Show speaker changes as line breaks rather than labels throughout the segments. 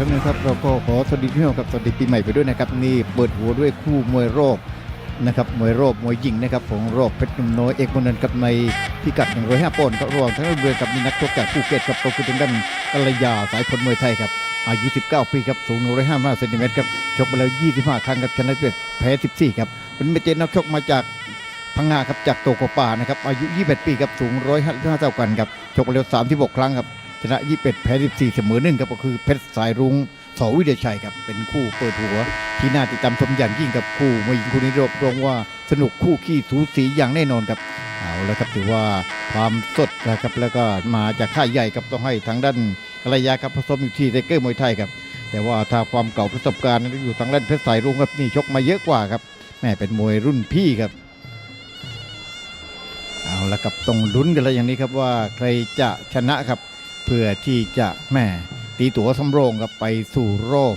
ครั้งหนึงครับเราก็ขอสวัสดีพี่น้องกับสวัสดีปีใหม่ไปด้วยนะครับนี่เปิดหัวด้วยคู่มวยรอบนะครับมวยรอบมวยหญิงนะครับของรอบเพชรนุ่มน้อยเอกมนันท์กับในพิกัด 105ปอนด์ครับรวมทั้งเรือกับมีนักชกจากภูเก็ตกับโปรกุตันดันกัลยาสายพลมวยไทยครับอายุ 19 ปีครับสูง 155เซนติเมตรครับชกมาแล้ว 25 ครั้งครับชนะเจ็ดแพ้ 14 ครับวันนี้มเจอนักชกมาจากพังงาครับจากโตโกปานะครับอายุ 21 ปีครับสูง 155เท่ากันครับชกมาแล้ว 36 ครั้งครับ ชนะ 21 แพ้ 14 เสมอหนึ่งครับก็คือเพชรสายรุ้งสวิเดชัยครับเป็นคู่เปิดหัว ที่น่าติดตามชมอย่างยิ่งกับคู่มวยหญิงคู่นี้รบรองว่าสนุกคู่ขี้สูสีอย่างแน่นอนครับเอาล้วครับถือว่าความสดนะครับแล้วก็มาจากค่ายใหญ่ครับต้องให้ทางด้านกัลยาครับผสมอยู่ที่ไทเกอร์มวยไทยครับแต่ว่าถ้าความเก่าประสบการณ์อยู่ทางด้านเพชรสายรุ้งครับนี่ชกมาเยอะกว่าครับแม่เป็นมวยรุ่นพี่ครับเอาละครับต้องลุ้นกันแล้วอย่างนี้ครับว่าใครจะชนะครับ เพื่อที่จะแม่ตีตั๋วสำรองครับไปสู่รอบ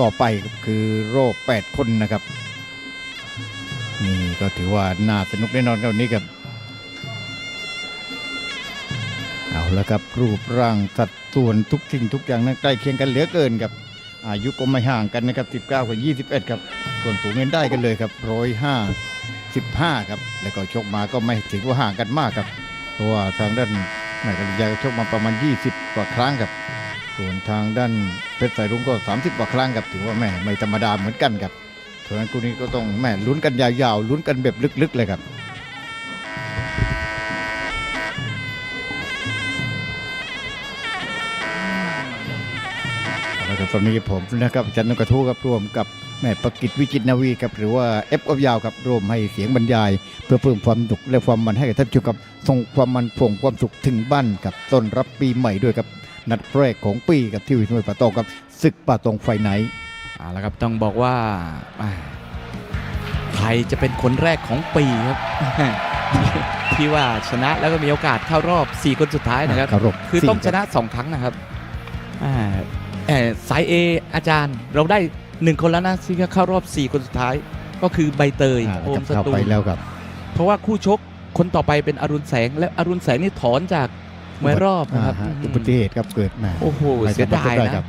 ต่อไปคือรอบ8 คนนะครับนี่ก็ถือว่าน่าสนุกแน่นอนครับวันนี้ครับเอาละครับรูปร่างสัดส่วนทุกสิ่งทุกอย่างนั้นใกล้เคียงกันเหลือเกินครับอายุก็ไม่ห่างกันนะครับ 19 กับ 21 ครับ ส่วนสูงเงินได้กันเลยครับ105 15 ครับ แล้วก็ชกมาก็ไม่ถือว่าห่างกันมากครับ เพราะว่าทางด้าน แม่กัลยาก็ชกมาประมาณ 20 กว่าครั้งครับ ส่วนทางด้านเพชรสายรุ้งก็ 30 กว่าครั้งครับถือว่าแม่ไม่ธรรมดาเหมือนกันครับเพราะฉะนั้นคู่นี้ก็ต้องแม่ลุ้นกันยาวๆลุ้นกันแบบลึกๆเลยครับแล้วก็ตอนนี้ผมนะครับจันนกกระทู้ครับรวมกับ แม่ประกิตวิจิตรนาวีครับหรือว่าเอฟกับยาวครับรวมให้เสียงบรรยาย เพื่อเพิ่มความสุขและความมันให้กับท่านผู้ชมครับส่งความมันผงความสุขถึงบ้านกับต้นรับปีใหม่ด้วยครับนัดแรกของปีกับที่วิทยุป่าตองครับศึกป่าตองไฟไหน
เอาละครับต้องบอกว่าอ่าใครจะเป็นคนแรกของปีครับที่ว่าชนะแล้วก็มีโอกาสเข้ารอบ 4 คนสุดท้ายนะครับ
เคารพ
คือต้อง
สี่
ชนะ 2 ครั้งนะครับอ่าเอ่อสาย A อาจารย์เราได้ 1คนแล้วนะที่เข้ารอบ 4 คนสุดท้าย ก็คือใบเตย
อ่า
โอมส
เข้า
ตู
ไป
ล
แล้วครับ
เพราะว่าคู่ชกคนต่อไปเป็นอรุณแสง และอรุณแสงนี่ถอนจากมวยรอบนะครับา
ฮ
อืม
อุบัติเหตุครับเกิดมา
โอ้โห
ไม่
เสียดาย
สมรถชกครั
นะ
บ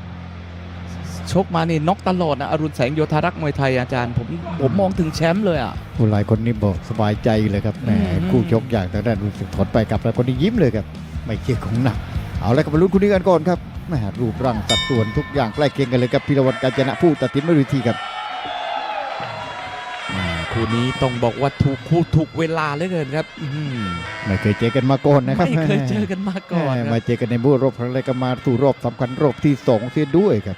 ชกมานี่น็อกตลอดนะอรุณแสงโยธารักษ์มวยไทยอาจารย์ผมผมมองถึงแชมป์เลยอะ
ผู้หลายคนนี่บอกสบายใจเลยครับแหม
อืม
คู่ชกอย่างทางด้านรู้สึกถอนไปกลับแล้วคนนี้ยิ้มเลยครับ ไม่เกี่ยวของหนัก เอาละครับมาลุ้นคู่นี้กันก่อนครับ แหมรูปร่างสัดส่วนทุกอย่างใกล้เคียงกันเลยครับพิรวัตรกาญจนะผู้ตัดสินไม่ดูทีครับ
อ่าคู่นี้ต้องบอกว่าถูกคู่ถูกเวลาเหลือเกินครับอื้อหือ
ไม่เคยเจอกันมาก่อนนะครับ
ไม่เคยเจอกันมาก่อน
แหม
ค
มา
รับ
เจอกันในบูรบครั้งแรกก็มาสู่รอบสำคัญรอบที่สองเสียด้วยครับ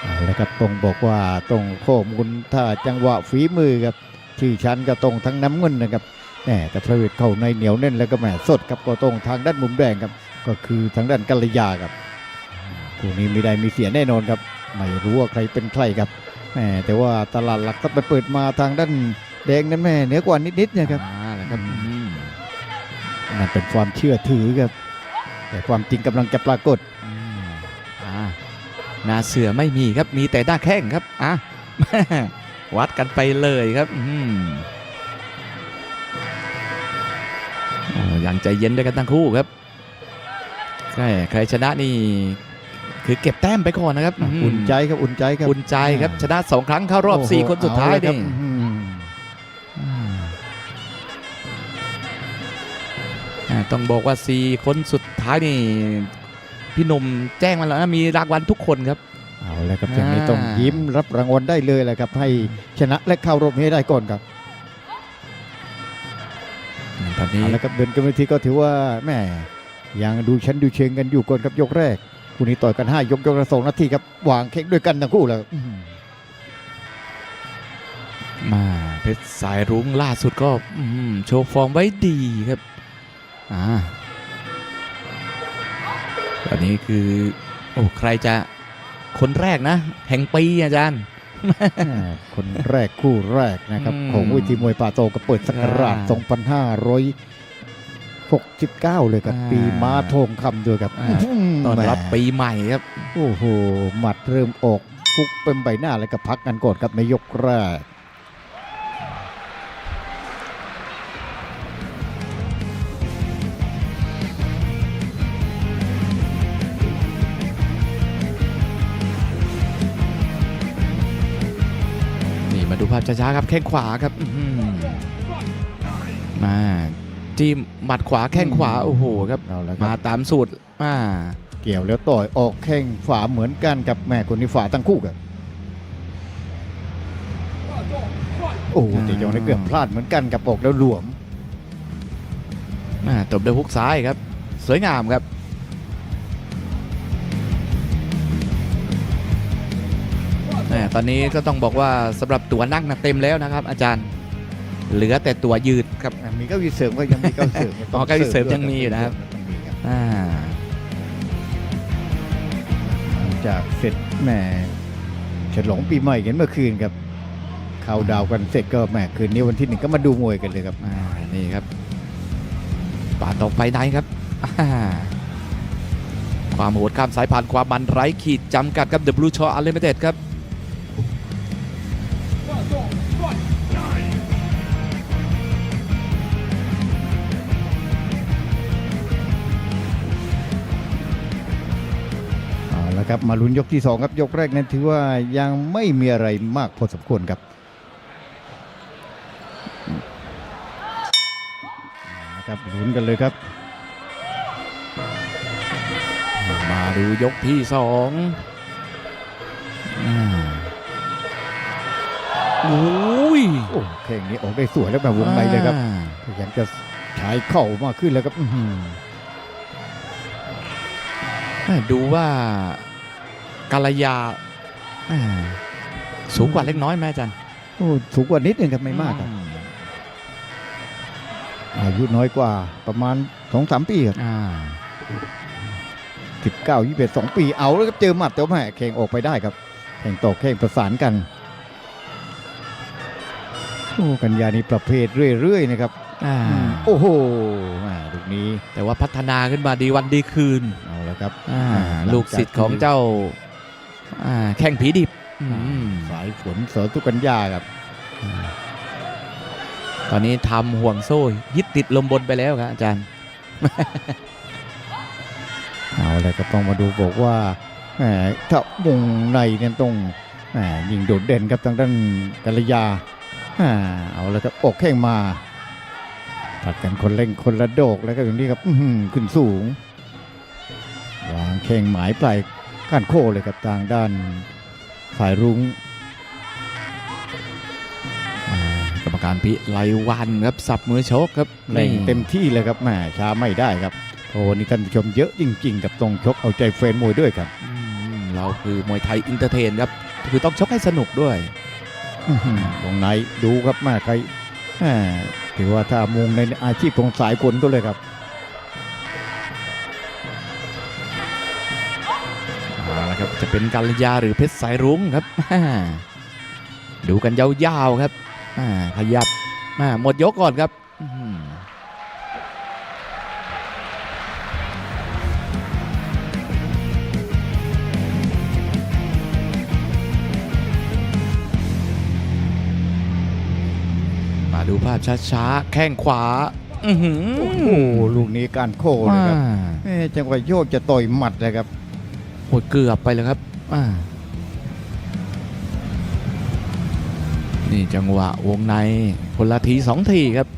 เอาละครับต้องบอกว่าต้องข้อมูลถ้าจังหวะฝีมือครับชื่อชั้นก็ตรงทั้งน้ำเงินนะครับแหมแต่พระเวทเข้าในเหนียวแน่นแล้วก็แหมสดครับก็ตรงทางด้านมุมแดงครับ ก็คือทางด้านกัลยาครับคู่นี้ไม่ได้มีเสียแน่นอนครับไม่รู้ว่าใครเป็นใครครับแหมแต่ว่าตลาดหลักถ้าไปเปิดมาทางด้านแดงนั้นแม่เหนือกว่านิดๆเนะครับ
อ่าแล้วครับอื้อหือ
นั่นเป็นความเชื่อถือครับ แต่ความจริงกำลังจะปรากฏ
อืมอ่าหน้าเสือไม่มีครับมีแต่หน้าแข้งครับอะวัดกันไปเลยครับอื้อหือโอ้ยังใจเย็นด้วยกันทั้งคู่ครับ ใช่ใครชนะนี่คือเก็บแต้มไปก่อนนะครับอื้อหือ
อุ่นใจครับอุ่นใจครับ
อุ่นใจครับชนะสองครั้งเข้ารอบ
โโห
4คนสุดท้าย
เอละครับ
นี่
อืม
อ่าต้องบอกว่า 4 คนสุดท้ายนี่ พี่หนุ่มแจ้งมาแล้วนะมีรางวัลทุกคนครับ
เอาละครับอย่างนี้
อ่า
ต้องยิ้มรับรางวัลได้เลยแหละครับ ให้ชนะและเข้ารอบให้ได้ก่อนครับ
ตอนนี้
เอาละครับเดินกันไปทีก็ถือว่าแม่ ยังดูชั้นดูเชิงกันอยู่ก่อนครับยกแรกคู่นี้ต่อยกันห้ายกยกละสองนาทีครับวางเค้กด้วยกันทั้งคู่แล้วอืม
มาเพชรสายรุ้งล่าสุดก็อืมโชว์ฟอร์มไว้ดีครับอ่าตอนนี้คือโอ้ใครจะคนแรกนะ แห่งปีอาจารย์
อ่าคนแรกคู่แรกนะครับ
อืม
ของเวิธีมวยป่าโตก็เปิดสกราช 69 เลยครับปีมาทงคำด้วยครับ
อตอนรับปีใหม่ครับ
โอ้โห หมัดเริ่มออกฟุกเป็นใบหน้าแล้วก็พักกันก่อนครับในยกแรก นี่มาดู
ภาพช้าๆครับแข้งขวาครับมา จิ้มหมัดขวาแข้งขวา โอ้โหครับ
เอาละค
มา
รับ
ตามสูตรมา
เกี่ยวแล้วต่อยออกแข้งฝาเหมือนกันกับแม่คนนี้ฝาทั้งคู่กันโอ้แต่ยองได้เกือบพลาดเหมือนกันกับออกแล้วหลวม
มาตบด้วยฮุกซ้ายครับ สวยงามครับ แหม่ตอนนี้ก็ต้องบอกว่าสำหรับตัวนั่งนะเต็มแล้วนะครับ อาจารย์ เหลือแต่ตัวยืดครับ
อะมีเก้าอี้เสริมก็ยังมีเก้าอี้เสริม
อ๋อเก้าอี้เสริมยังมีอยู่นะครับ
ต้องมีครับ
อ่า
หลังจากเสร็จแหมฉลองปีใหม่กันเมื่อคืนครับเข้าดาวกันเสร็จก็แหมคืนนี้วันที่หนึ่งก็มาดูมวยกันเลยครับ
อ่านี่ครับป่าตกไฟในครับอ่าความโหดข้ามสายผ่านความมันไร้ขีดจำกัดกับ The Blue Shaw Unlimited ครับ
เอาละครับ มาลุ้นยกที่สองครับยกแรกนั้นถือว่ายังไม่มีอะไรมากพอสมควรครับนะครับลุ้นกันเลยครับ
มาดูยกที่สองอ่าโอ้ย
โอ้แข่งนี้ออกได้สวยแล้วแบบวงในเลยครับ
อ่า
พยายามจะฉายเข่ามากขึ้นแล้วครับอื้อหือ
อ่าดูว่า กัลยาอ่าสูงกว่าเล็กน้อยไหมอาจารย์
โอ้สูงกว่านิดนึงครับไม่มากครับ
อื
อายุน้อยกว่าประมาณสองสามปีครับ
อ่า
สิบเก้ายี่สิบสองปีเอาแล้วครับเจอหมัดแต่ว่าแหม่แข่งออกไปได้ครับ แข่งต่อแข่งประสานกันโอ้กัญญานี่ประเภทเรื่อยๆนะครับ
อ่า
อืมโอ้โหแหม่ลูกนี้
แต่ว่าพัฒนาขึ้นมาดีวันดีคืน
เอาละครับ
อ่า
อ่า
ลูกศิษย์ของเจ้า อ่าแข่งผีดิบอืม
สายฝนเสริทุกัญญาครับ
ตอนนี้ทำห่วงโซ่ ยึดติดลมบนไปแล้วครับอาจารย์
เอาละก็ต้องมาดูบอกว่าแหมถ้าวงในเนี่ยต้องแหมยิงโดดเด่นครับทางด้านกัลยาอ่าเอาละครับออกแข้งมาตัดกันคนเล่งคนละโดกแล้วก็อย่างนี้ครับอื้อหือขึ้นสูง วางแข้งหมายปลาย ก้านโค้เลยครับทางด้านสายรุ้ง
อ่ากรรมการพิไลวันครับสับมือชกครับ
เล่ง
นี่
เต็มที่เลยครับแหมช้าไม่ได้ครับโอ้นี่ท่านผู้ชมเยอะจริงๆ กับตรงชกเอาใจแฟนมวยด้วยครับ
อืมเราคือมวยไทยอินเตอร์เทนครับคือต้องชกให้สนุกด้วย
อื้อหือวงในดูครับแม่ใครแหม่ถือว่าถ้ามุงในอาชีพของสายฝนก็เลยครับ
ครับจะเป็นกัลยาหรือเพชรสายรุ้งครับดูกันยาวๆครับอ่าขยับอ่าหมดยกก่อนครับอื้อหือมาดูภาพช้าๆ แข้งขวาอื้อหือ
โอ้โหลูกนี้การโค้เลยครับ
อ่า
เอ๊ะจังหวะโยกจะต่อยหมัดเลยครับ
หมดเกือบไปเลยครับอ่านี่จังหวะวงในคนละทีสองทีครับ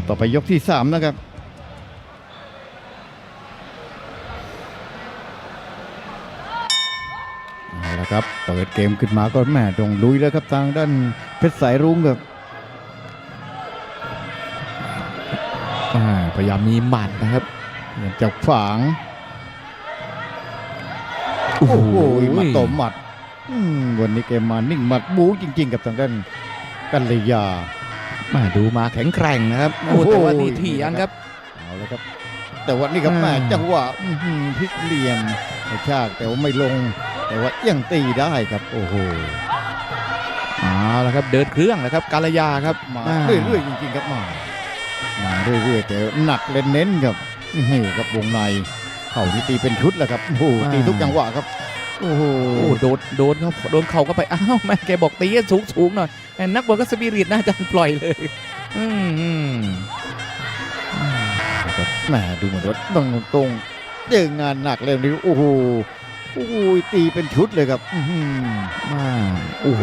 ั
บต่อไปยกที่ 3 นะครับเอาละครับเปิดเกมขึ้นมาก็แม่ตงลุยแล้วครับทางด้านเพชรสายรุ้งครับ
พยายามมีหมัดนะครับ
เจับฝังโอ้โหมาต่อหมัดวันนี้เกมมานิ่งหมัดบู๊จริง ๆ กับทางด้านกัลยา
มาดูมาแข็งแกร่งนะครับโอ้
โอ้โห
แต่ว่านี่เถียงครับ
เอาเลยครับ แต่ว่านี่ครับ
อ่า
แม่จังหวะอื้อหือพลิกเหลี่ยมกระชากแต่ว่าไม่ลง แต่ว่ายังตีได้ครับ โอ้โห
เอาละครับเดินเครื่องแล้วครับกาลยาครับ
มา
อ่
เรื่อยๆจริงๆครับมามาเรื่อยๆแต่หนักเน้นๆครับนี่ครับวงในเข่าที่ตีเป็นชุดแหละครับโอ้โหตีทุกจังหวะครับ โอ้โห
โอ้โดนโดนเขาโดนเข่าก็ไป อ้าวแม่แกบอกตีให้สูงสูงๆหน่อยแม่นักบอลก็สปิริตน่าจะปล่อยเลย อืมอืมอืม
ครับแหมดูเหมือนว่าตรงตรงๆเจองานหนักเลยนี่โอ้โหโอ้โหตีเป็นชุดเลยครับอื้อหือ
มาโอ้โห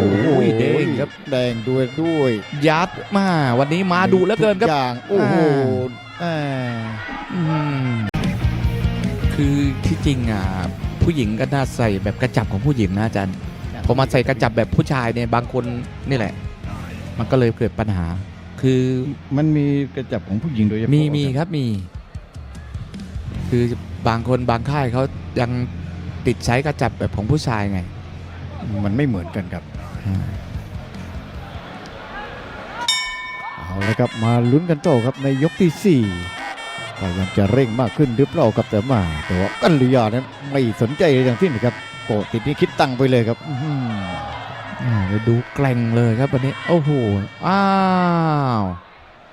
เด้งครับ
แดงด้วยด้วย
ยัดมา วันนี้มาดูแล้วเกินครับ
ทุอย่างโอ้โหอ่า
อืมคือที่จริงอะ ผู้หญิงก็น่าใส่แบบกระจับของผู้หญิงนะอาจารย์พอมาใส่กระจับแบบผู้ชายเนี่ยบางคนนี่แหละ มันก็เลยเกิดปัญหา คือ
มันมีกระจับของผู้หญิงโดยเฉพาะ
มีมีครับมี คือบางคนบางค่ายเขายังติดใช้กระจับแบบของผู้ชายไง
มันไม่เหมือนกันครับเอาละครับมาลุ้นกันต่อครับในยกที่สี่ พยายามจะเร่งมากขึ้นหรือเปล่าครับแต่มา แต่ว่ากัลยานั้นไม่สนใจเลยอย่างที่นะครับโกรธติดนี่คิดตังค์ไปเลยครับอื้อหือ
อ่าเดี๋ยวดูแกร่งเลยครับวันนี้โอ้โหอ้าว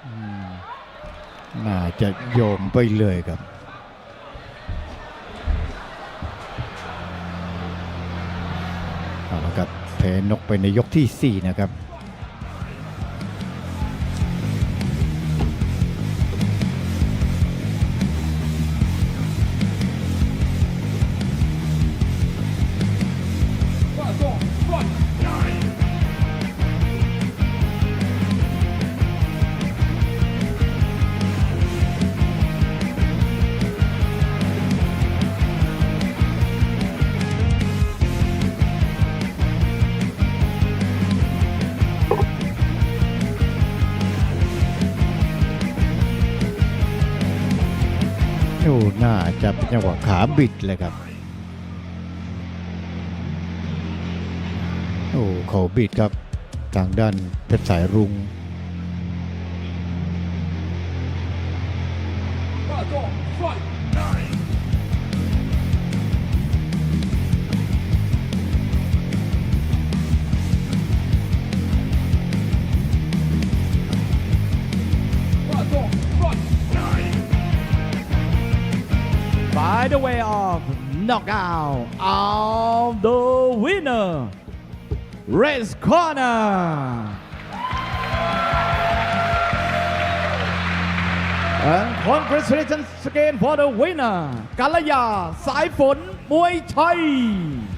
อืมน่าจะโยมไปเลยครับเอาละครับแพ้นกไปในยกที่สี่นะครับ จะเป็นจังหวะขาบิดเลยครับ โอ้เขาบิดครับ ทางด้านเพชรสายรุง้ง
by the way of knockout of the winner, Race Corner. And congratulations again for the winner, Kalaya Saifun Muay Thai.